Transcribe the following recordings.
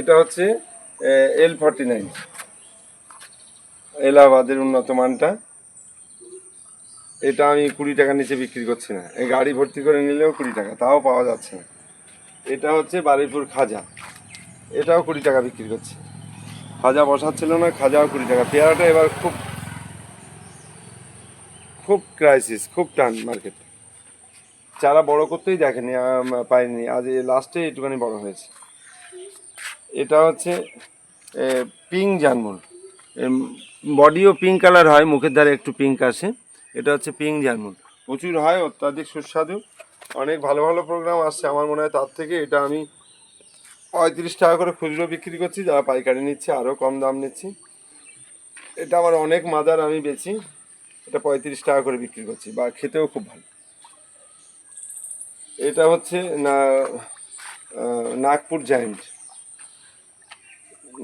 এটা হচ্ছে L forty nine এলাহাবাদের উন্নত মানটা। এটা আমি কুড়ি টাকার নিচে বিক্রি করছি না। এই গাড়ি ভর্তি করে নিলেও কুড়ি টাকা, তাও পাওয়া যাচ্ছে না। এটা হচ্ছে বারুইপুর খাজা। এটাও কুড়ি টাকা বিক্রি করছে। খাজা বসাচ্ছিল না, খাজাও কুড়ি টাকা। পেয়ারাটা এবার খুব খুব ক্রাইসিস খুব টান মার্কেট চারা বড় করতেই দেখেনি পাইনি আজ লাস্টে একটুখানি বড় হয়েছে। এটা হচ্ছে পিঙ্ক জার্মন বডিও পিঙ্ক কালার হয়, মুখের ধারে একটু পিঙ্ক আসে। এটা হচ্ছে পিঙ্ক জার্মন প্রচুর হয়, অত্যাধিক সুস্বাদু। অনেক ভালো ভালো প্রোগ্রাম আসছে। আমার মনে হয় তার থেকে এটা আমি পঁয়ত্রিশ টাকা করে খুচরো বিক্রি করছি। যারা পাইকারি নিচ্ছে, আরও কম দাম নিচ্ছি। এটা আমার অনেক মাদার আমি বেচি। এটা পঁয়ত্রিশ টাকা করে বিক্রি করছি। বা খেতেও খুব ভালো। এটা হচ্ছে না নাগপুর জায়েন্ট।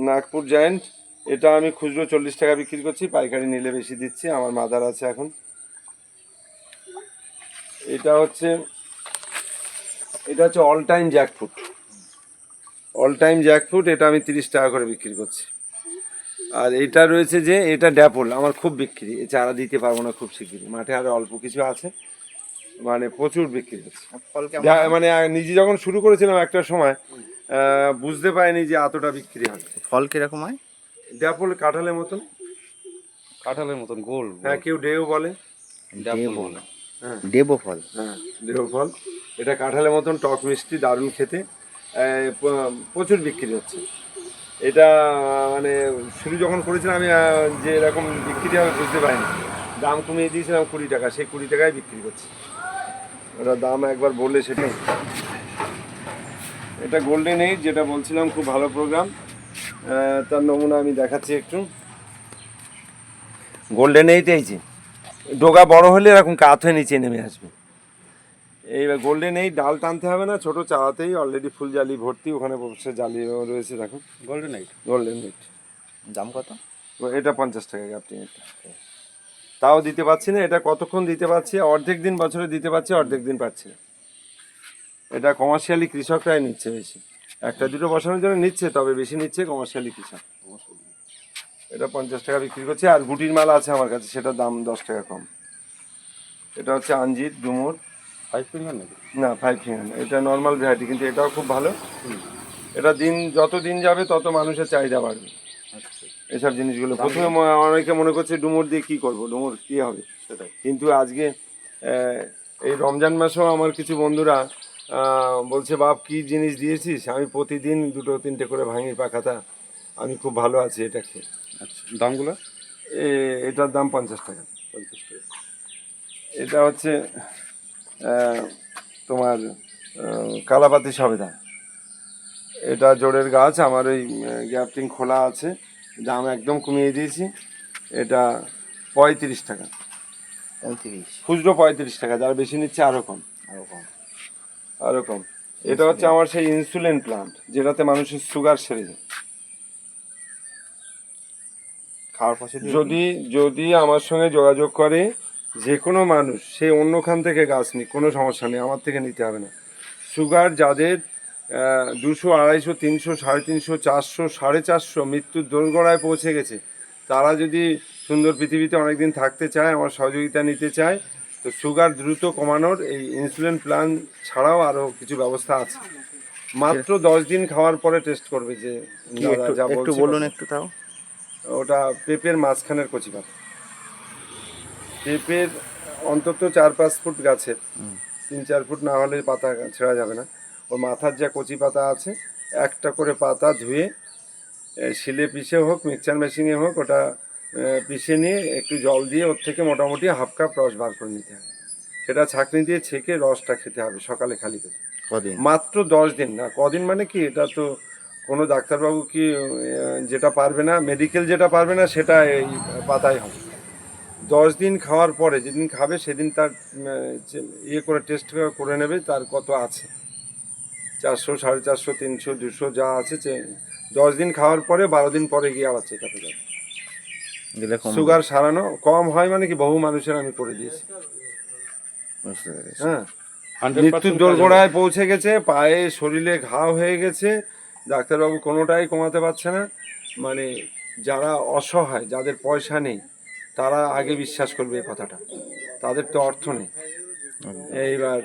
নাগপুর জায়েন্ট। এটা আমি খুচরো চল্লিশ টাকা বিক্রি করছি পাইকারি নিলে বেশি দিচ্ছি আমার মাদার আছে এখন। এটা হচ্ছে এটা হচ্ছে all time jackfruit all time jackfruit এটা আমি তিরিশ টাকা করে বিক্রি করছি। আর এটা রয়েছে যে এটা ড্যাপল আমার খুব বিক্রি। এ চারা দিতে পারব না খুব শিগগিরি মাঠে আরও অল্প কিছু আছে মানে প্রচুর বিক্রি হচ্ছে। মানে নিজে যখন শুরু করেছিলাম একটা সময় বুঝতে পারিনি যে এতটা বিক্রি হবে ফল কীরকম হয়? ড্যাপল কাঁঠালের মতন। কাঁঠালের মতন গোল হ্যাঁ কেউ ডেও বলে। হ্যাঁ। দেবো ফল? হ্যাঁ ডেও ফল। এটা কাঁঠালের মতন টক মিষ্টি দারুণ খেতে। প্রচুর বিক্রি হচ্ছে। এটা মানে শুরু যখন করেছিলাম আমি যে এরকম বিক্রি হবে বুঝতে পারিনি। দাম কমিয়ে দিয়েছিলাম কুড়ি টাকা সেই কুড়ি টাকায় বিক্রি করছি। ওটা দাম একবার বললে সেটা এটা গোল্ডেন এইট যেটা বলছিলাম খুব ভালো প্রোগ্রাম তার নমুনা আমি দেখাচ্ছি একটু। গোল্ডেন এইট এই যে। ডোগা বড় হলে এরকম কাত হয়ে নিচে নেমে আসবে। এইবার গোল্ডেন এই ডাল টানতে হবে না ছোট চারাতেই অলরেডি ফুল জালি ভর্তি ওখানে বসে জালি রয়েছে দেখো। গোল্ডেন এইট গোল্ডেন এইট দাম কত? এটা পঞ্চাশ টাকা আপনি এটা। তাও দিতে পারছি না এটা কতক্ষণ দিতে পারছি? অর্ধেক দিন বছরে দিতে পারছি অর্ধেক দিন পাচ্ছি না। এটা কমার্শিয়ালি কৃষকরাই নিচ্ছে বেশি। একটা দুটো বসানোর জন্য নিচ্ছে তবে বেশি নিচ্ছে কমার্শিয়ালি কৃষক। এটা পঞ্চাশ টাকা বিক্রি করছে আর গুটির মাল আছে আমার কাছে সেটার দাম দশ টাকা কম। এটা হচ্ছে আঞ্জিত ডুমুর। ফাইভ ফিঙ্গার নাকি? না ফাইভ ফিঙ্গার এটা নর্মাল ভ্যারাইটি কিন্তু এটাও খুব ভালো। এটা দিন যত দিন যাবে তত মানুষের চাহিদা বাড়বে। আচ্ছা। এসব জিনিসগুলো প্রথমে অনেকে মনে করছে ডুমুর দিয়ে কি করব ডুমুর কি হবে? সেটাই। কিন্তু আজকে এই রমজান মাসেও আমার কিছু বন্ধুরা বলছে বাপ কি জিনিস দিয়েছিস? আমি প্রতিদিন দুটো তিনটে করে ভাঙি পাখাতা আমি খুব ভালো আছি এটা খেয়ে। আচ্ছা দামগুলো? এ- এটার দাম পঞ্চাশ টাকা। পঞ্চাশ টাকা। এটা হচ্ছে তোমার কালাপাতি সবেদা। এটা জোরের গাছ আমার ওই গ্যাপটিং খোলা আছে। দাম একদম কমিয়ে দিয়েছি। এটা পঁয়ত্রিশ টাকা। পঁয়ত্রিশ। খুচরো পঁয়ত্রিশ টাকা যারা বেশি নিচ্ছে আরও কম। আরও কম। আরও কম এটা হচ্ছে আমার সেই ইনসুলিন প্লান্ট যেটাতে মানুষের সুগার সেরে যায়। খাওয়ার যদি যদি আমার সঙ্গে যোগাযোগ করে যে কোনো মানুষ সে অন্যখান থেকে গাছ নিক কোনো সমস্যা নেই আমার থেকে নিতে হবে না। সুগার যাদের দুশো আড়াইশো তিনশো সাড়ে তিনশো চারশো সাড়ে চারশো মৃত্যুর দোরগোড়ায় পৌঁছে গেছে তারা যদি সুন্দর পৃথিবীতে অনেকদিন থাকতে চায় আমার সহযোগিতা নিতে চায় তো সুগার দ্রুত কমানোর এই ইনসুলিন প্ল্যান ছাড়াও আরও কিছু ব্যবস্থা আছে। মাত্র দশ দিন খাওয়ার পরে টেস্ট করবে যে একটু বলুন একটু তাও। ওটা পেঁপের মাঝখানের কচি পাতা পেঁপের অন্তত চার পাঁচ ফুট গাছের। তিন চার ফুট না হলে পাতা ছেঁড়া যাবে না। ওর মাথার যা কচি পাতা আছে একটা করে পাতা ধুয়ে শিলে পিষে হোক মিক্সচার মেশিনে হোক ওটা পিষে নিয়ে একটু জল দিয়ে ওর থেকে মোটামুটি হাফ কাপ রস বার করে নিতে হবে সেটা ছাঁকনি দিয়ে ছেঁকে রসটা খেতে হবে সকালে খালি পেটে। কদিন? মাত্র দশ দিন না কদিন মানে কি এটা তো কোনো ডাক্তারবাবু কি যেটা পারবে না মেডিকেল যেটা পারবে না সেটা এই পাতায় হবে। দশ দিন খাওয়ার পরে যেদিন খাবে সেদিন তার ইয়ে করে টেস্ট করে নেবে তার কত আছে। চারশো সাড়ে চারশো তিনশো দুশো যা আছে দশ দিন খাওয়ার পরে বারো দিন পরে গিয়ে আবার চেক আপে যাবে। দিলে কম সুগার সারানো কম হয় মানে কি বহু মানুষের আমি করে দিয়েছি। বুঝতে পেরেছি। হ্যাঁ। মৃত্যুর দোরগোড়ায় পৌঁছে গেছে পায়ে শরীরে ঘা হয়ে গেছে ডাক্তারবাবু কোনোটাই কমাতে পারছে না। মানে যারা অসহায় যাদের পয়সা নেই তারা আগে বিশ্বাস করবে এই কথাটা। তাদের তো অর্থ নেই। এইবার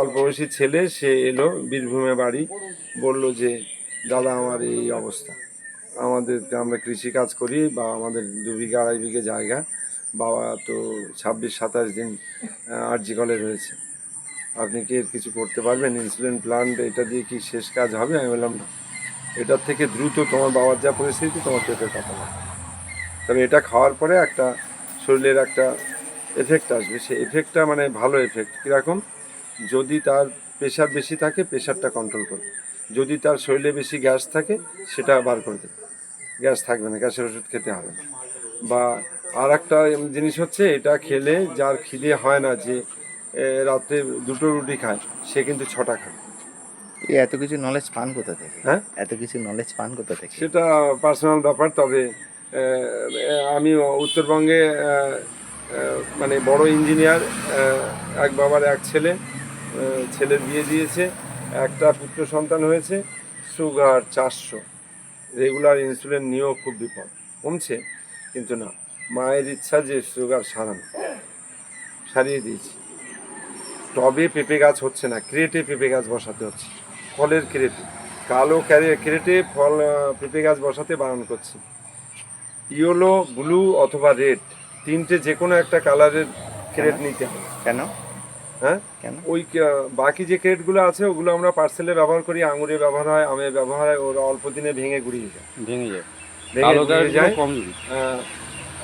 অল্প বয়সী ছেলে সে এলো বীরভূমে বাড়ি বলল যে দাদা আমার এই অবস্থা। আমাদের আমরা কৃষি কাজ করি বা আমাদের দু বিঘা, আড়াই বিঘে জায়গা। বাবা তো ছাব্বিশ, সাতাশ দিন আরজি কলে রয়েছে আপনি কি এর কিছু করতে পারবেন? ইনসুলিন প্লান্ট, এটা দিয়ে কি শেষ কাজ হবে? আমি বললাম না এটার থেকে দ্রুত তোমার বাবার যা পরিস্থিতি, তোমার পেটের কথা না তবে এটা খাওয়ার পরে একটা শরীরের একটা এফেক্ট আসবে। সেই এফেক্টটা মানে ভালো এফেক্ট কীরকম? যদি তার প্রেশার বেশি থাকে প্রেশারটা কন্ট্রোল করবে। যদি তার শরীরে বেশি গ্যাস থাকে, সেটা বার করে দেবে। গ্যাস থাকবে না গ্যাসের ওষুধ খেতে হবে বা আর একটা জিনিস হচ্ছে এটা খেলে যার খিদে হয় না যে এ, রাত্রে দুটো রুটি খায় সে কিন্তু ছটা খায় এত কিছু নলেজ পান কোথা থেকে? হ্যাঁ? এত কিছু নলেজ পান কোথা থেকে? সেটা পার্সোনাল ব্যাপার তবে আমি উত্তরবঙ্গে মানে বড় ইঞ্জিনিয়ার এক বাবার এক ছেলে ছেলের বিয়ে দিয়েছে একটা পুত্র সন্তান হয়েছে সুগার চারশো। রেগুলার ইনসুলিন নিয়েও খুব বিপদ। কমছে, কিন্তু না। মায়ের ইচ্ছা যে সুগার সারানো। সারিয়ে দিয়েছি। টবে পেঁপে গাছ হচ্ছে না, ক্রেটে পেঁপে গাছ বসাতে হচ্ছে। ফলের ক্রেটে। কালো ক্যারে- ক্রেটে ফল পেঁপে গাছ বসাতে বারণ করছি। ইয়েলো, ব্লু অথবা রেড, তিনটে যে কোনো একটা কালারের ক্রেট নিতে হবে। কেন? হ্যাঁ? ওই বাকি যে ক্রেটগুলো আছে ওগুলো আমরা পার্সেলে ব্যবহার করি আঙুরে ব্যবহার হয় আমে ব্যবহার হয় ওরা অল্প দিনে ভেঙে গুড়িয়ে যায়। ভেঙে যায়। ভেঙে যায়। কম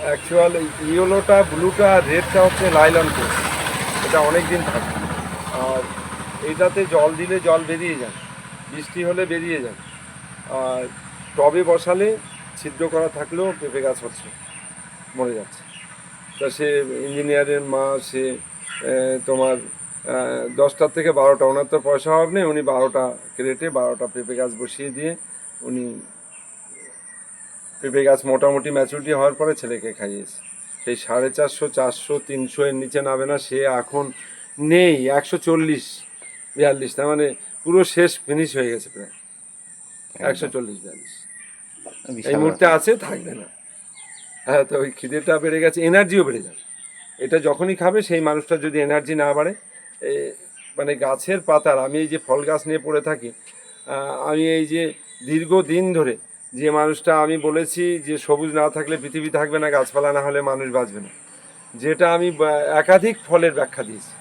অ্যাকচুয়াল ইয়েলোটা ব্লুটা রেডটা হচ্ছে লাইলন কোট এটা অনেক দিন থাকে। আর এটাতে জল দিলে জল বেরিয়ে যায়। বৃষ্টি হলে বেরিয়ে যায়। আর টবে বসালে ছিদ্র করা থাকলেও পেঁপে গাছ হচ্ছে মরে যাচ্ছে। তা সে ইঞ্জিনিয়ারের মা সে তোমার দশটার থেকে বারোটা। ওনার তো পয়সা অভাব নেই উনি বারোটা ক্রেটে বারোটা পেঁপে গাছ বসিয়ে দিয়ে উনি পেঁপে গাছ মোটামুটি ম্যাচুরিটি হওয়ার পরে ছেলেকে খাইয়েছে। সেই সাড়ে চারশো চারশো তিনশো এর নিচে নামে না সে এখন নেই একশো চল্লিশ বিয়াল্লিশ তার মানে পুরো শেষ ফিনিশ হয়ে গেছে প্রায়। একশো চল্লিশ বিয়াল্লিশ। এই মুহূর্তে আছে থাকবে না। হ্যাঁ তো ওই খিদেটা বেড়ে গেছে এনার্জিও বেড়ে যাবে। এটা যখনই খাবে, সেই মানুষটা যদি এনার্জি না বাড়ে মানে গাছের পাতার, আমি এই যে ফল গাছ নিয়ে পড়ে থাকি আমি এই যে দীর্ঘদিন ধরে যে মানুষটা আমি বলেছি যে সবুজ না থাকলে পৃথিবী থাকবে না, গাছপালা না হলে মানুষ বাঁচবে না। যেটা আমি একাধিক ফলের ব্যাখ্যা দিয়েছি।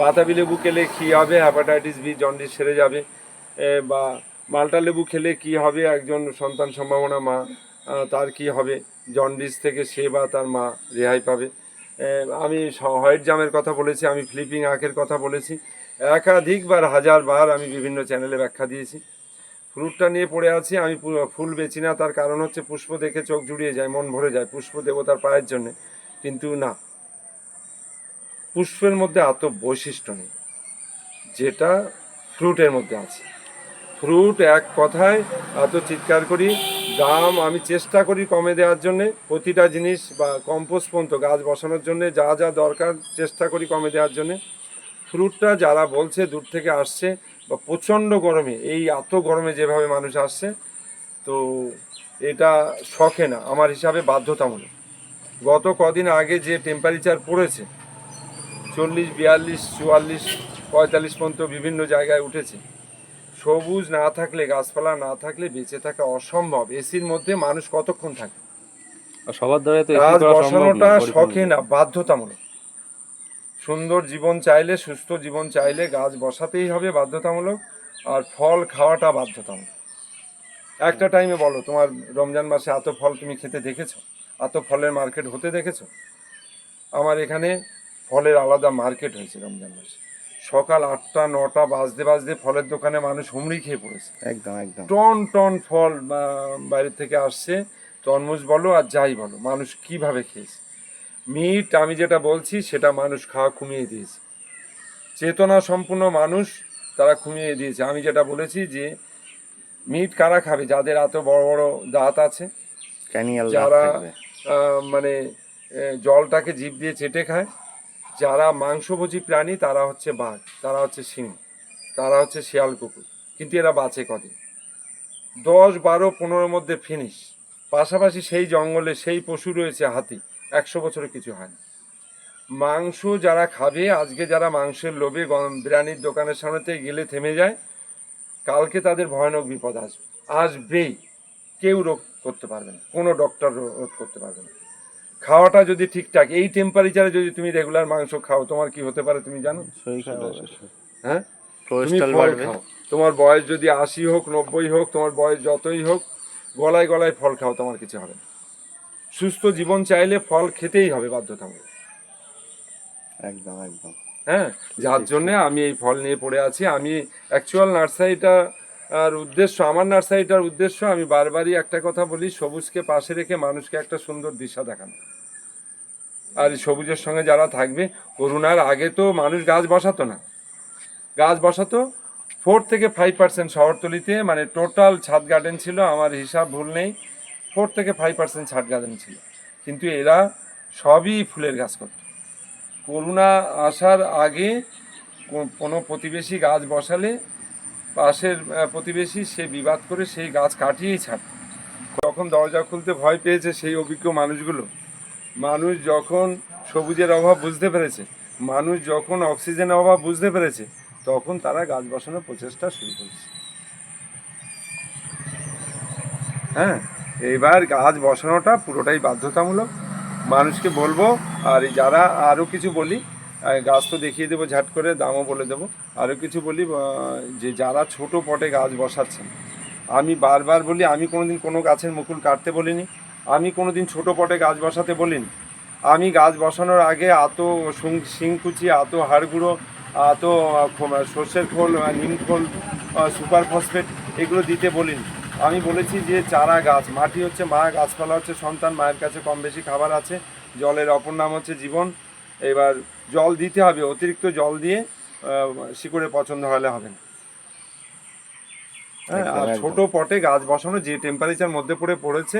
বাতাবি লেবু খেলে কী হবে হ্যাপাটাইটিস বি জন্ডিস সেরে যাবে বা মাল্টা লেবু খেলে কি হবে, একজন সন্তান সম্ভাবনা মা তার কি হবে জন্ডিস থেকে সে বা তার মা রেহাই পাবে। আমি হোয়াইট জামের কথা বলেছি, আমি ফ্লিপিং আঁকের কথা বলেছি। একাধিকবার, হাজারবার আমি বিভিন্ন চ্যানেলে ব্যাখ্যা দিয়েছি। ফ্রুটটা নিয়ে পড়ে আছি, আমি ফুল বেচি না, তার কারণ হচ্ছে পুষ্প দেখে চোখ জুড়িয়ে যায়, মন ভরে যায়, পুষ্প দেবতার পায়ের জন্যে। কিন্তু না, পুষ্পের মধ্যে এত বৈশিষ্ট্য নেই, যেটা ফ্রুটের মধ্যে আছে। ফ্রুট এক কথায় এত চিৎকার করি দাম আমি চেষ্টা করি কমে দেওয়ার জন্যে। প্রতিটা জিনিস বা কম্পোস্ট পর্যন্ত, গাছ বসানোর জন্যে যা যা দরকার চেষ্টা করি কমে দেওয়ার জন্যে। ফ্রুটটা যারা বলছে দূর থেকে আসছে বা প্রচণ্ড গরমে, এই এত গরমে যেভাবে মানুষ আসছে, তো এটা শখে না, আমার হিসাবে বাধ্যতামূলক। গত কদিন আগে যে টেম্পারেচার পড়েছে, চল্লিশ, বিয়াল্লিশ, চুয়াল্লিশ, পঁয়তাল্লিশ পর্যন্ত বিভিন্ন জায়গায় উঠেছে। সবুজ না থাকলে গাছপালা না থাকলে বেঁচে থাকা অসম্ভব। এসির মধ্যে মানুষ কতক্ষণ থাকে? সবার দ্বারা তো গাছ বসানোটা শখে না বাধ্যতামূলক। সুন্দর জীবন চাইলে সুস্থ জীবন চাইলে গাছ বসাতেই হবে বাধ্যতামূলক আর ফল খাওয়াটা বাধ্যতামূলক। একটা টাইমে বলো তোমার রমজান মাসে এত ফল তুমি খেতে দেখেছ? এত ফলের মার্কেট হতে দেখেছ? আমার এখানে ফলের আলাদা মার্কেট হয়েছে রমজান মাসে। সকাল আটটা নটা বাজতে বাজতে ফলের দোকানে মানুষ হুমড়ি খেয়ে পড়েছে। একদম একদম। টন টন ফল বাইরে থেকে আসছে। তরমুজ বলো আর যাই বলো মানুষ কীভাবে খেয়েছে? মিট আমি যেটা বলছি সেটা মানুষ খাওয়া কমিয়ে দিয়েছে। চেতনা সম্পূর্ণ মানুষ তারা কমিয়ে দিয়েছে। আমি যেটা বলেছি যে মিট কারা খাবে? যাদের এত বড় বড় দাঁত আছে যারা মানে জলটাকে জিভ দিয়ে চেটে খায় যারা মাংসভোজী প্রাণী, তারা হচ্ছে বাঘ, তারা হচ্ছে সিংহ, তারা হচ্ছে শিয়াল কুকুর, কিন্তু এরা বাঁচে কদিন? দশ, বারো, পনেরোর মধ্যে ফিনিশ পাশাপাশি সেই জঙ্গলে সেই পশু রয়েছে হাতি, একশো বছরে কিছু হয় না। মাংস যারা খাবে, আজকে যারা মাংসের লোভে বিরিয়ানির দোকানের সামনেতে গেলে থেমে যায়, কালকে তাদের ভয়ানক বিপদ আসবে। আসবেই। কেউ রোধ করতে পারবে না, কোনো ডক্টর রোধ করতে পারবে না। খাওয়াটা যদি ঠিকঠাক এই টেম্পারেচারে যদি তুমি রেগুলার মাংস খাও তোমার কি হতে পারে তুমি জানো? হ্যাঁ? তুমি ফল খাও। তোমার বয়স যদি আশি হোক নব্বই হোক তোমার বয়স যতই হোক গলায় গলায় ফল খাও তোমার কিছু হবে না। সুস্থ জীবন চাইলে ফল খেতেই হবে বাধ্যতামূলক। একদম একদম। হ্যাঁ? যার জন্য আমি এই ফল নিয়ে পড়ে আছি। আমি অ্যাকচুয়াল নার্সারিটা আর উদ্দেশ্য, আমার নার্সারিটার উদ্দেশ্য, আমি বারবারই একটা কথা বলি, সবুজকে পাশে রেখে মানুষকে একটা সুন্দর দিশা দেখানো। আর সবুজের সঙ্গে যারা থাকবে করোনার আগে তো মানুষ গাছ বসাতো না। গাছ বসাতো ফোর থেকে ফাইভ পার্সেন্ট শহরতলিতে মানে টোটাল ছাদ গার্ডেন ছিল, আমার হিসাব ভুল নেই ফোর থেকে ফাইভ পার্সেন্ট ছাদ গার্ডেন ছিল। কিন্তু এরা সবই ফুলের গাছ করত। করোনা আসার আগে কোনো প্রতিবেশী গাছ বসালে পাশের প্রতিবেশী সে বিবাদ করে সেই গাছ কাটিয়েই ছাড়ত যখন দরজা খুলতে ভয় পেয়েছে সেই অভিজ্ঞ মানুষগুলো, মানুষ যখন সবুজের অভাব বুঝতে পেরেছে, মানুষ যখন অক্সিজেনের অভাব বুঝতে পেরেছে, তখন তারা গাছ বসানোর প্রচেষ্টা শুরু করেছে। হ্যাঁ এবার গাছ বসানোটা পুরোটাই বাধ্যতামূলক। মানুষকে বলব, আর যারা আরও কিছু বলি গাছ তো দেখিয়ে দেবো, ঝাট করে দামও বলে দেবো। আরও কিছু বলি যে যারা ছোট পটে গাছ বসাচ্ছেন, আমি বারবার বলি, আমি কোনোদিন কোনো গাছের মুকুল কাটতে বলিনি, আমি কোনোদিন ছোট পটে গাছ বসাতে বলিনি। আমি গাছ বসানোর আগে এত শিংকুচি এত হাড়গুঁড়ো এত সর্ষের খোল নিম খোল সুপার ফসফেট এগুলো দিতে বলিনি। আমি বলেছি যে চারা গাছ, মাটি হচ্ছে মা, গাছপালা হচ্ছে সন্তান, মায়ের কাছে কম বেশি খাবার আছে, জলের অপর নাম হচ্ছে জীবন। এবার জল দিতে হবে অতিরিক্ত জল দিয়ে শিকড়ে পছন্দ হলে হবে না। হ্যাঁ আর। ছোট পটে গাছ বসানো যে টেম্পারেচার মধ্যে পড়ে পড়েছে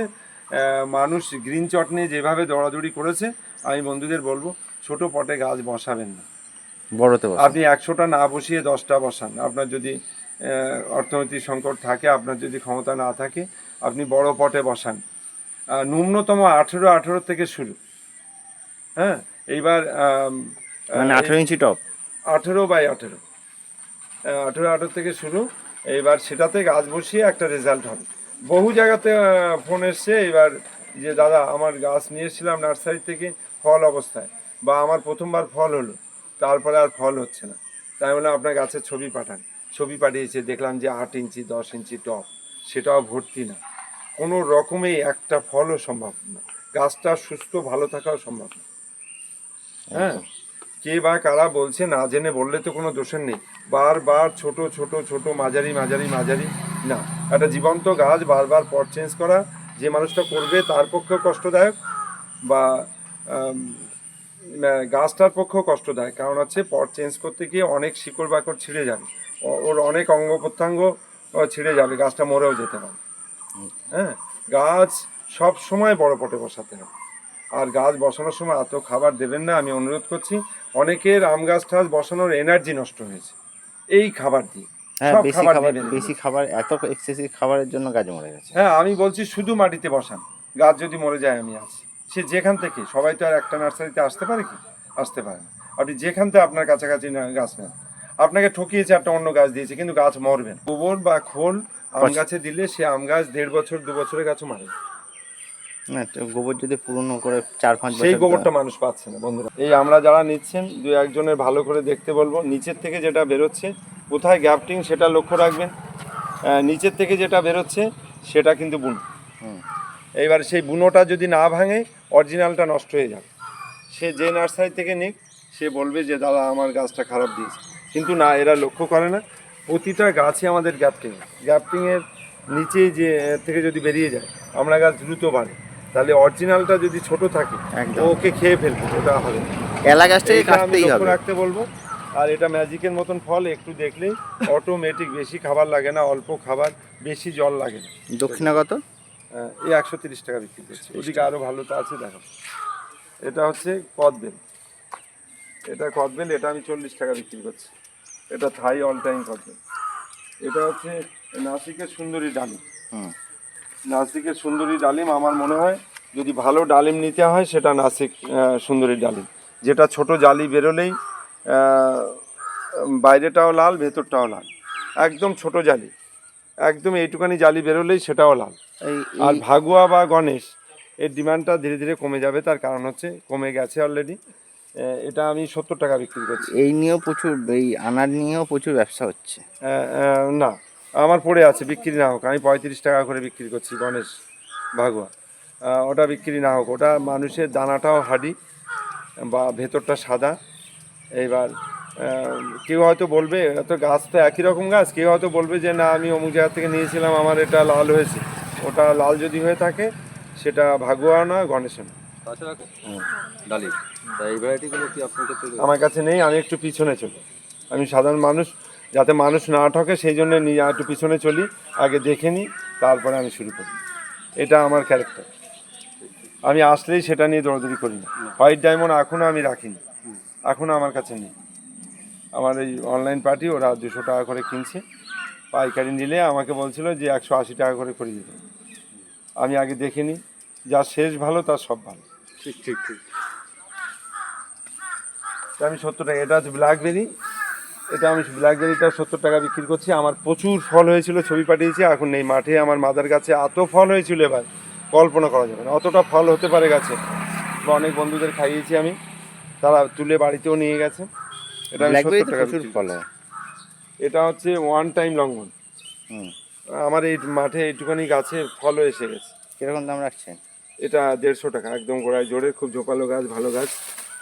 মানুষ গ্রিন চট নিয়ে যেভাবে দৌড়াদৌড়ি করেছে আমি বন্ধুদের বলব ছোট পটে গাছ বসাবেন না। বড়তে আপনি একশোটা না বসিয়ে দশটা বসান। আপনার যদি অর্থনৈতিক সংকট থাকে আপনার যদি ক্ষমতা না থাকে আপনি বড় পটে বসান। ন্যূনতম আঠেরো আঠেরো থেকে শুরু। হ্যাঁ এইবার মানে আঠেরো ইঞ্চি টপ আঠেরো বাই আঠেরো। আঠেরো আঠেরো থেকে শুরু। এবার সেটাতে গাছ বসিয়ে একটা রেজাল্ট হবে। বহু জায়গাতে ফোন এসছে এবার যে দাদা আমার গাছ নিয়েছিলাম নার্সারি থেকে ফল অবস্থায় বা আমার প্রথমবার ফল হলো তারপরে আর ফল হচ্ছে না। তাই বলে আপনার গাছের ছবি পাঠান। ছবি পাঠিয়েছে দেখলাম যে আট ইঞ্চি দশ ইঞ্চি টপ সেটাও ভর্তি না। কোনো রকমেই একটা ফলও সম্ভব না। গাছটা সুস্থ ভালো থাকাও সম্ভব না। হ্যাঁ? কে বা কারা বলছে না জেনে বললে তো কোনো দোষের নেই। বারবার ছোট ছোট ছোট, মাঝারি মাঝারি মাঝারি, না। একটা জীবন্ত গাছ বারবার পট চেঞ্জ করা, যে মানুষটা করবে তার পক্ষেও কষ্টদায়ক বা গাছটার পক্ষেও কষ্টদায়ক। কারণ হচ্ছে পট চেঞ্জ করতে গিয়ে অনেক শিকড় বাকড় ছিঁড়ে যাবে। ওর অনেক অঙ্গ প্রত্যঙ্গ ছিঁড়ে যাবে, গাছটা মরেও যেতে পারে। হ্যাঁ? গাছ সব সময় বড় পটে বসাতে হবে। আর গাছ বসানোর সময় এত খাবার দেবেন না আমি অনুরোধ করছি অনেকের আম গাছ টাছ বসানোর এনার্জি নষ্ট হয়েছে। এই খাবার দিয়ে হ্যাঁ বেশি খাবার। বেশি এত এক্সেসিভ খাবারের জন্য গাছ মরে গেছে। হ্যাঁ আমি বলছি শুধু মাটিতে বসান গাছ যদি মরে যায় আমি আছি। সে যেখান থেকে সবাই তো আর একটা নার্সারিতে আসতে পারে কি? আসতে পারে না। আপনি যেখান থেকে আপনার কাছাকাছি গাছ নেন আপনাকে ঠকিয়েছে একটা অন্য গাছ দিয়েছে কিন্তু গাছ মরবে না। গোবর বা খোল আম গাছে দিলে সে আম গাছ দেড় বছর দু বছরের গাছও মারে। না তো গোবর যদি পুরনো করে চার পাঁচ সেই গোবরটা মানুষ পাচ্ছে না বন্ধুরা। এই আমরা যারা নিচ্ছেন দু একজনের ভালো করে দেখতে বলব। নিচের থেকে যেটা বেরোচ্ছে কোথায় গ্যাপটিং সেটা লক্ষ্য রাখবেন। নিচের থেকে যেটা বেরোচ্ছে সেটা কিন্তু বুনো। হুম। এইবার সেই বুনোটা যদি না ভাঙে অরিজিনালটা নষ্ট হয়ে যাবে। সে যে নার্সারি থেকে নিক সে বলবে যে দাদা আমার গাছটা খারাপ দিয়েছে। কিন্তু না এরা লক্ষ্য করে না। প্রতিটা গাছে আমাদের গ্যাপটিং গ্যাপটিংয়ের নিচে যে থেকে যদি বেরিয়ে যায় আমরা গাছ দ্রুত বাড়ে। তাহলে অরিজিনালটা যদি ছোট থাকে। ওকে খেয়ে ফেলবে ওটা হবে। এলা গাছটাকে কাটতেই হবে। রাখতে বলব। আর এটা ম্যাজিকের মতন ফল একটু দেখলেই অটোমেটিক বেশি খাবার লাগে না অল্প খাবার বেশি জল লাগে না। দক্ষিণা কত এই একশো তিরিশ টাকা বিক্রি করছে। ওদিকে আরও ভালো তো আছে দেখো এটা হচ্ছে কদবেল। এটা কদবেল এটা আমি চল্লিশ টাকা বিক্রি করছি। এটা থাই অল টাইম কদবেল। এটা হচ্ছে নাসিকের সুন্দরী ডালিম। হুম। নাসিকের সুন্দরী ডালিম আমার মনে হয় যদি ভালো ডালিম নিতে হয় সেটা নাসিক সুন্দরী ডালিম। যেটা ছোট জালি বেরোলেই বাইরেটাও লাল ভেতরটাও লাল। একদম ছোট জালি। একদম এইটুকানি জালি বেরোলেই সেটাও লাল। এই আর ভাগুয়া বা গণেশ এর ডিমান্ডটা ধীরে ধীরে কমে যাবে তার কারণ হচ্ছে কমে গেছে অলরেডি এটা আমি সত্তর টাকা বিক্রি করছি। এই নিয়েও প্রচুর এই আনার নিয়েও প্রচুর ব্যবসা হচ্ছে। না। আমার পড়ে আছে বিক্রি না হোক। আমি পঁয়ত্রিশ টাকা করে বিক্রি করছি গণেশ ভাগুয়া। ওটা বিক্রি না হোক। ওটা মানুষের দানাটাও হাডি বা ভেতরটা সাদা। এইবার কেউ হয়তো বলবে এত গাছ তো একই রকম গাছ কেউ হয়তো বলবে যে না আমি অমুক জায়গা থেকে নিয়েছিলাম আমার এটা লাল হয়েছে। ওটা লাল যদি হয়ে থাকে সেটা ভাগুয়া না গণেশও না ডালিম। তা এই ভ্যারাইটিগুলো কি আপনার কাছে আমার কাছে নেই আমি একটু পিছনে চলি। আমি সাধারণ মানুষ যাতে মানুষ না ঠকে সেই জন্য নিয়ে একটু পিছনে চলি আগে দেখে নিই তারপরে আমি শুরু করি। এটা আমার ক্যারেক্টার আমি আসলেই সেটা নিয়ে দৌড়াদৌড়ি করি না। হোয়াইট ডায়মন্ড এখনও আমি রাখিনি। এখনও আমার কাছে নেই। আমার এই অনলাইন পার্টি ওরা দুশো টাকা করে কিনছে। পাইকারি নিলে আমাকে বলছিল যে একশো আশি টাকা করে করে দিতে। আমি আগে দেখে নিই যা শেষ ভালো তার সব ভালো। ঠিক ঠিক ঠিক। আমি সত্তর টাকা এটা হচ্ছে ব্ল্যাকবেরি এটা আমি ব্ল্যাকবেরিটা সত্তর টাকা বিক্রি করছি। আমার প্রচুর ফল হয়েছিল ছবি পাঠিয়েছি এখন নেই মাঠে। আমার মাদার গাছে এত ফল হয়েছিল এবার কল্পনা করা যাবে না। অতটা ফল হতে পারে গাছে। বা অনেক বন্ধুদের খাইয়েছি আমি। তারা তুলে বাড়িতেও নিয়ে গেছে। এটা আমি ব্ল্যাকবেরি 70 তো টাকা প্রচুর ফল এটা হচ্ছে ওয়ান টাইম লঙ্ঘন। হুম। আমার এই মাঠে এইটুখানি গাছে ফলও এসে গেছে। কীরকম দাম রাখছেন? এটা দেড়শো টাকা একদম গোড়ায় জোরে। খুব জোপালো গাছ ভালো গাছ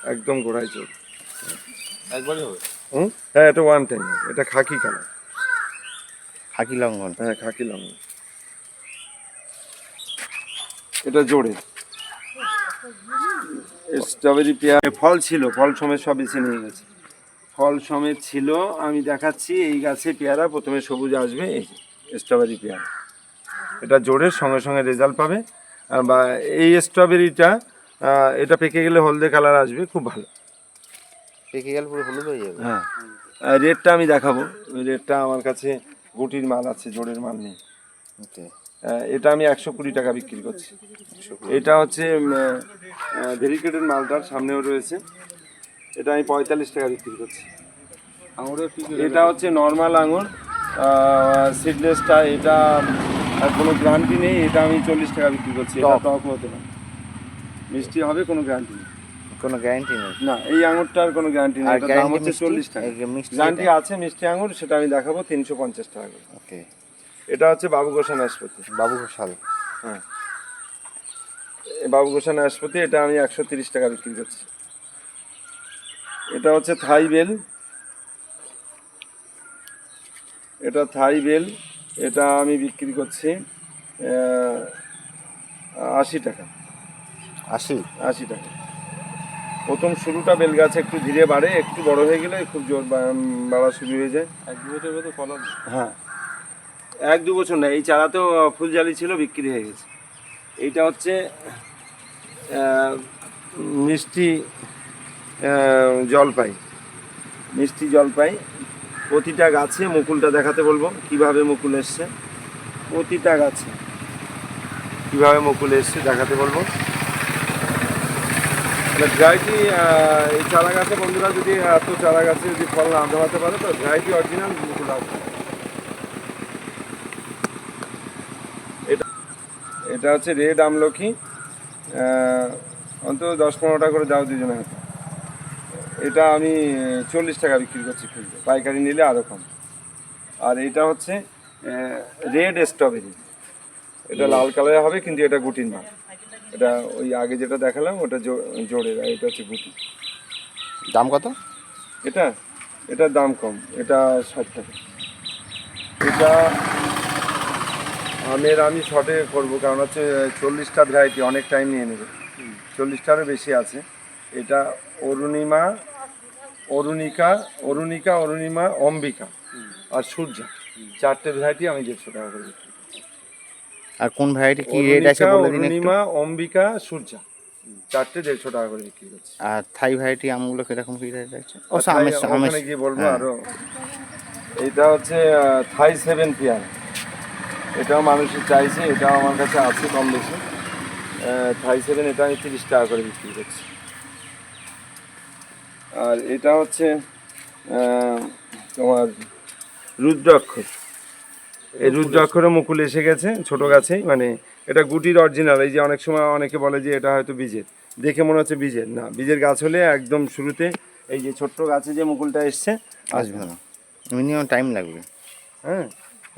একদম গোড়ায় জোর। একবারই হবে। হুম? হ্যাঁ এটা ওয়ান টাইম এটা খাকি কালার খাকি লঙ্ঘন। হ্যাঁ খাকি লঙ্কা এটা জোরে। স্ট্রবেরি পেয়ারা। ফল ছিল ফল সমেত সব বেছে নিয়ে গেছে। ফল সমেত ছিল আমি দেখাচ্ছি এই গাছে পেয়ারা প্রথমে সবুজ আসবে এই স্ট্রবেরি পেয়ারা। এটা জোরের সঙ্গে সঙ্গে রেজাল্ট পাবে। বা এই স্ট্রবেরিটা এটা পেকে গেলে হলদে কালার আসবে খুব ভালো। পেকে গেলে পুরো হলুদ হয়ে যাবে। হ্যাঁ। রেটটা আমি দেখাবো। ওই রেটটা আমার কাছে গুটির মাল আছে জোরের মাল নেই। এটা আমি একশো কুড়ি টাকা বিক্রি করছি। এটা হচ্ছে ভেরিকেটেড মালটার সামনেও রয়েছে। এটা আমি পঁয়তাল্লিশ টাকা বিক্রি করছি। আঙুরের এটা হচ্ছে নর্মাল আঙুর। সিডলেসটা এটা আর কোনো গ্যারান্টি নেই। এটা আমি চল্লিশ টাকা বিক্রি করছি। এটা টক। টক হতে না মিষ্টি হবে কোনো গ্যারান্টি নেই। কোনো গ্যারান্টি নেই? না এই আঙুরটার কোনো গ্যারান্টি নেই। এটার দাম হচ্ছে? চল্লিশ টাকা। গ্যারান্টি আছে মিষ্টি আঙুর সেটা আমি দেখাবো তিনশো পঞ্চাশ টাকা করে। ওকে এটা হচ্ছে বাবু গোসা নাশপাতি। বাবু ঘোষাল। হ্যাঁ। বাবু গোসা নাশপাতি এটা আমি একশো তিরিশ টাকা বিক্রি করছি। এটা হচ্ছে থাই বেল। এটা থাই বেল এটা আমি বিক্রি করছি আশি টাকা। আশি? আশি টাকা। প্রথম শুরুটা বেল গাছ একটু ধীরে বাড়ে একটু বড় হয়ে গেলে খুব জোর বাড়া শুরু হয়ে যায়। এক দু বছর মতো ফলন? হ্যাঁ। এক দু বছর না এই চারাতেও ফুলজালি ছিল বিক্রি হয়ে গেছে। এইটা হচ্ছে মিষ্টি জলপাই। মিষ্টি জলপাই প্রতিটা গাছে মুকুলটা দেখাতে বলব কীভাবে মুকুল এসছে। প্রতিটা গাছে কীভাবে মুকুল এসছে দেখাতে বলব। ভ্যারাইটি এই চারা গাছে বন্ধুরা যদি এত চারা গাছে যদি ফল না দেওয়াতে পারে, তো ভ্যারাইটি অরিজিনাল মুকুল এটা এটা হচ্ছে রেড আমলকি অন্তত দশ পনেরোটা করে দাও দুজনে। হাতে এটা আমি চল্লিশ টাকা বিক্রি করছি ফুলটা পাইকারি নিলে আরও কম। আর এটা হচ্ছে রেড স্ট্রবেরি। এটা লাল কালারের হবে, কিন্তু এটা গুটির মাল এটা ওই আগে যেটা দেখালাম ওটা জো- জোরের আর এটা হচ্ছে গুটি। দাম কত? এটা? এটার দাম কম এটা ষাট টাকা। এটা আমের আমি শর্টে করব কারণ হচ্ছে চল্লিশটা ভ্যারাইটি অনেক টাইম নিয়ে নেবে। চল্লিশটারও বেশি আছে। এটা অরুণিমা অরুণিকা অরুণিকা অরুণিমা অম্বিকা আর সূর্যা। চারটে ভ্যারাইটি আমি দেড়শো টাকা করি। আর কোন ভ্যারাইটি কি রেট আছে বলে দিন একটু? অরুণিমা অম্বিকা সূর্যা। চারটে দেড়শো টাকা করে বিক্রি করছি। আর থাই ভ্যারাইটি আমগুলো কীরকম কি রেট আছে? ও আমের আমের গিয়ে বলব হ্যাঁ। আরও। এইটা হচ্ছে থাই সেভেন পিয়ার এটাও মানুষের চাইছে এটাও আমার কাছে আছে কম বেশি। থাই সেভেন এটা আমি তিরিশ টাকা করে বিক্রি করছি। আর এটা হচ্ছে তোমার রুদ্রাক্ষর। এই রুদ্রাক্ষরও মুকুল এসে গেছে ছোট গাছেই মানে এটা গুটির অরিজিনাল এই যে অনেক সময় অনেকে বলে যে এটা হয়তো বীজের। দেখে মনে হচ্ছে বীজের। না বীজের গাছ হলে একদম শুরুতে এই যে ছোট্ট গাছে যে মুকুলটা এসছে আসবে না। মিনিমাম টাইম লাগবে। হ্যাঁ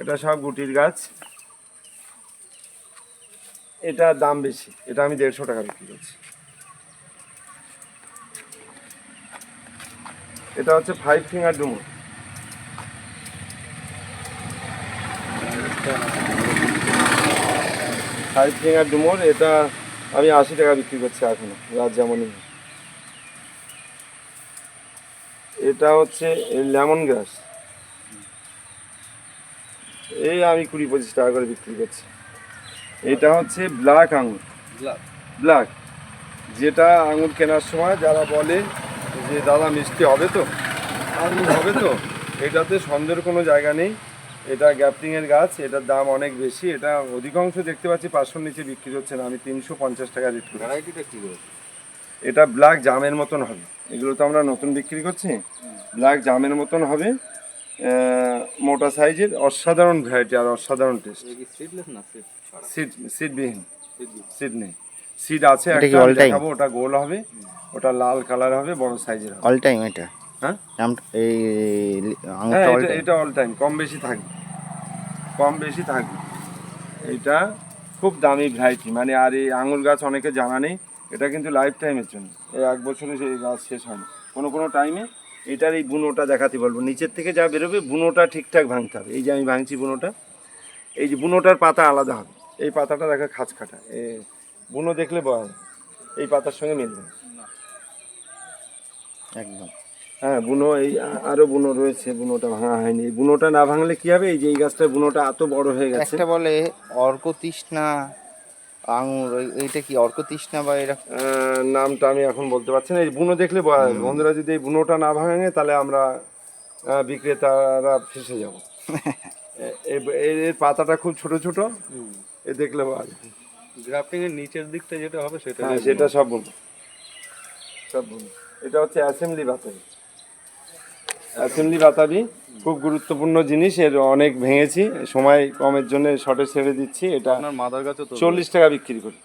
এটা সব গুটির গাছ। এটা দাম বেশি এটা আমি দেড়শো টাকা বিক্রি করছি। এটা হচ্ছে ফাইভ ফিঙ্গার ডুমুর। ফাইভ ফিঙ্গার ডুমুর এটা আমি আশি টাকা বিক্রি করছি এখনও রাত যেমনই এটা হচ্ছে লেমন গ্রাস। এই আমি কুড়ি পঁচিশ টাকা করে বিক্রি করছি। এটা হচ্ছে ব্ল্যাক আঙুর। ব্ল্যাক। ব্ল্যাক। যেটা আঙুর কেনার সময় যারা বলে যে দাদা মিষ্টি হবে তো? আঙুর হবে তো? এটাতে সন্দেহের কোনো জায়গা নেই। এটা গ্যাপটিংয়ের গাছ এটার দাম অনেক বেশি এটা অধিকাংশ দেখতে পাচ্ছি পাঁচশোর নিচে বিক্রি হচ্ছে না আমি তিনশো পঞ্চাশ টাকা রেট করি ভ্যারাইটিটা কী এটা ব্ল্যাক জামের মতন হবে এগুলো তো আমরা নতুন বিক্রি করছি ব্ল্যাক জামের মতন হবে মোটা সাইজের অসাধারণ ভ্যারাইটি আর অসাধারণ টেস্ট সিড সিডবিহীন সিড সিড নেই। সিড আছে একটা দেখাবো ওটা গোল হবে ওটা লাল কালার হবে বড় সাইজের হবে। অল টাইম এটা। হ্যাঁ? এই হ্যাঁ অল এটা টাইম অল টাইম কম বেশি থাকবে। কম বেশি থাকবে। এটা খুব দামি ভ্যারাইটি মানে আর এই আঙুর গাছ অনেকে জানা নেই এটা কিন্তু লাইফ টাইমের জন্য। এই এক বছরে সেই গাছ শেষ হয় না কোনো কোনো টাইমে এটার এই বুনোটা দেখাতে বলব। নিচের থেকে যা বেরোবে বুনোটা ঠিকঠাক ভাঙতে হবে। এই যে আমি ভাঙছি বুনোটা এই যে বুনোটার পাতা আলাদা হবে। এই পাতাটা দেখা খাঁচ কাটা এ বুনো দেখলে বয় এই পাতার সঙ্গে মিলবে একদম। হ্যাঁ বুনো এই আরও বুনো রয়েছে বুনোটা ভাঙা হয়নি। বুনোটা না ভাঙলে কি হবে? এই যে এই গাছটার বুনোটা এত বড় হয়ে গেছে। একটা বলে অর্ক তৃষ্ণা আঙুর এইটা কি অর্ক তৃষ্ণা বা এরকম নামটা আমি এখন বলতে পারছি না। এই বুনো দেখলে। বন্ধুরা যদি এই বুনোটা না ভাঙে তাহলে আমরা বিক্রেতারা ফেসে যাব। এর এর পাতাটা খুব ছোট ছোট। এ দেখলে। গ্রাফটিং এর নিচের দিকটা যেটা হবে সেটা হ্যাঁ সেটা সব বুনো। সব বুনো। এটা হচ্ছে অ্যাসেম্বলি বাতাবি অ্যাসেম্বলি বাতাবি খুব গুরুত্বপূর্ণ জিনিস এর অনেক ভেঙেছি সময় কমের জন্য শর্টে ছেড়ে দিচ্ছি এটা মাদার গাছও তো চল্লিশ টাকা বিক্রি করি।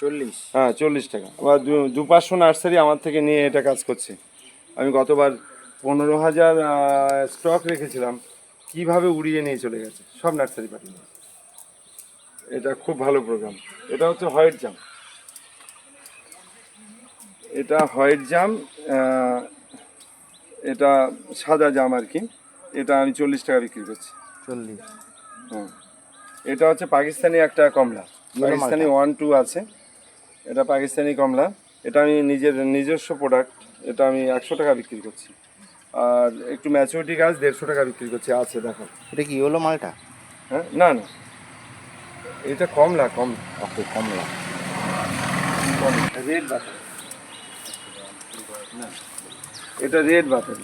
চল্লিশ? হ্যাঁ চল্লিশ টাকা। আবার দু- পাঁচশো নার্সারি আমার থেকে নিয়ে এটা কাজ করছে। আমি গতবার পনেরো হাজার স্টক রেখেছিলাম কীভাবে উড়িয়ে নিয়ে চলে গেছে সব নার্সারি পাঠিয়ে এটা খুব ভালো প্রোগ্রাম এটা হচ্ছে হোয়াইট জাম। এটা হোয়াইট জাম এটা সাদা জাম আর কি। এটা আমি চল্লিশ টাকা বিক্রি করছি। চল্লিশ। হুম। এটা হচ্ছে পাকিস্তানি একটা কমলা। পাকিস্তানি ওয়ান টু আছে। এটা পাকিস্তানি কমলা। এটা আমি নিজের নিজস্ব প্রোডাক্ট এটা আমি একশো টাকা বিক্রি করছি। আর একটু ম্যাচুরিটি গাছ দেড়শো টাকা বিক্রি করছি। আছে দেখো। এটা কি হলো মালটা? হ্যাঁ না না। এটা কমলা কমলা। ওকে কমলা। Rate red butter. এটা রেড বাটার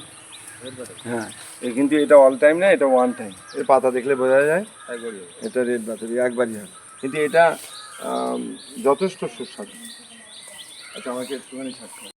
হ্যাঁ কিন্তু এটা অল টাইম না, এটা ওয়ান টাইম এর পাতা দেখলে বোঝা যায়, এটা রেড বাটারি একবারই হবে কিন্তু এটা যথেষ্ট সুস্বাদু। আচ্ছা আমাকে একটুখানি ছাড়তে।